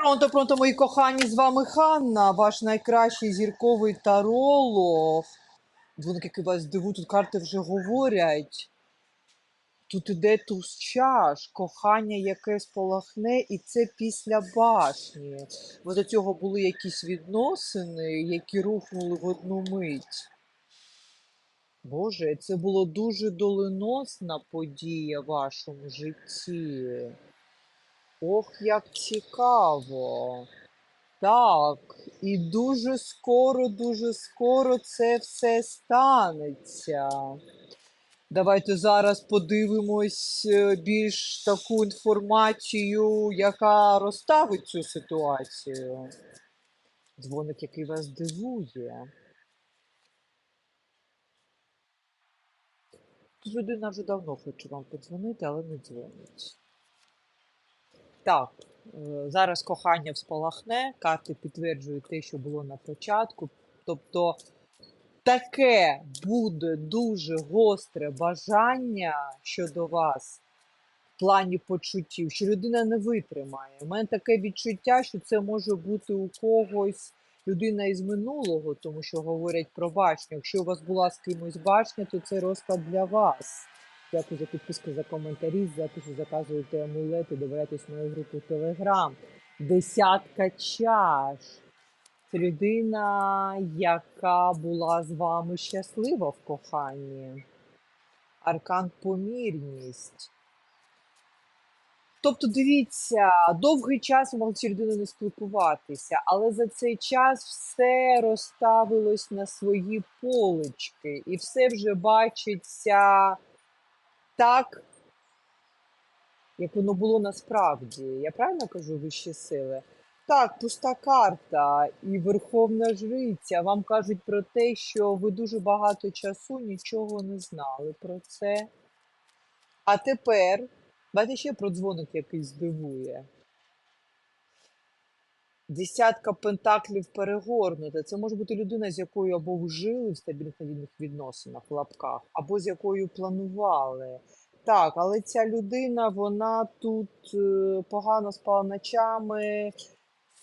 Пронто, пронто, мої кохані, з вами Ханна, ваш найкращий зірковий таролог. Дзвоник, який вас диву, тут карти вже говорять. Тут іде туз чаш, кохання, яке спалахне, і це після башні. Бо до цього були якісь відносини, які рухнули в одну мить. Боже, це було дуже доленосна подія в вашому житті. Ох, як цікаво. Так, і дуже скоро, дуже скоро це все станеться. Давайте зараз подивимось е, більш таку інформацію, яка розставить цю ситуацію. Дзвоник, який вас дивує. Людина вже давно хоче вам подзвонити, але не дзвонить. Так, е, зараз кохання спалахне, карти підтверджують те, що було на початку. Тобто таке буде дуже гостре бажання щодо вас в плані почуттів, що людина не витримає. У мене таке відчуття, що це може бути у когось людина із минулого, тому що говорять про башню. Якщо у вас була з кимось башня, то це розклад для вас. Дякую за підписку, за коментарі, за те, що заказуєте амулети, дивитесь мою групу Телеграм. Десятка чаш. Це людина, яка була з вами щаслива в коханні. Аркан помірність. Тобто, дивіться, довгий час ви могли з не спілкуватися, але за цей час все розставилось на свої полички, і все вже бачиться так, як воно було насправді. Я правильно кажу вищі сили? Так, пуста карта і Верховна Жриця вам кажуть про те, що ви дуже багато часу нічого не знали про це. А тепер, бачите, ще про дзвоник, якийсь здивує. Десятка пентаклів перегорнута. Це може бути людина, з якою або ви жили в стабільних надійних відносинах в лапках, або з якою планували. Так, але ця людина, вона тут е, погано спала ночами,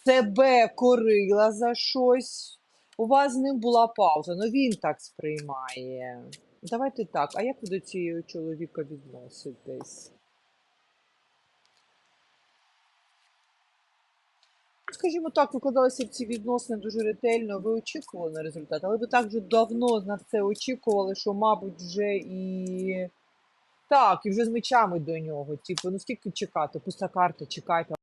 себе корила за щось. У вас з ним була пауза, ну він так сприймає. Давайте так, а як ви до цієї чоловіка відноситесь? Ну, Скажімо так, викладалися в ці відносини дуже ретельно, ви очікували на результат, але ви так вже давно на це очікували, що, мабуть, вже і. Так, і вже з мечами до нього. Типу, ну скільки чекати? Пуста карта, чекайте.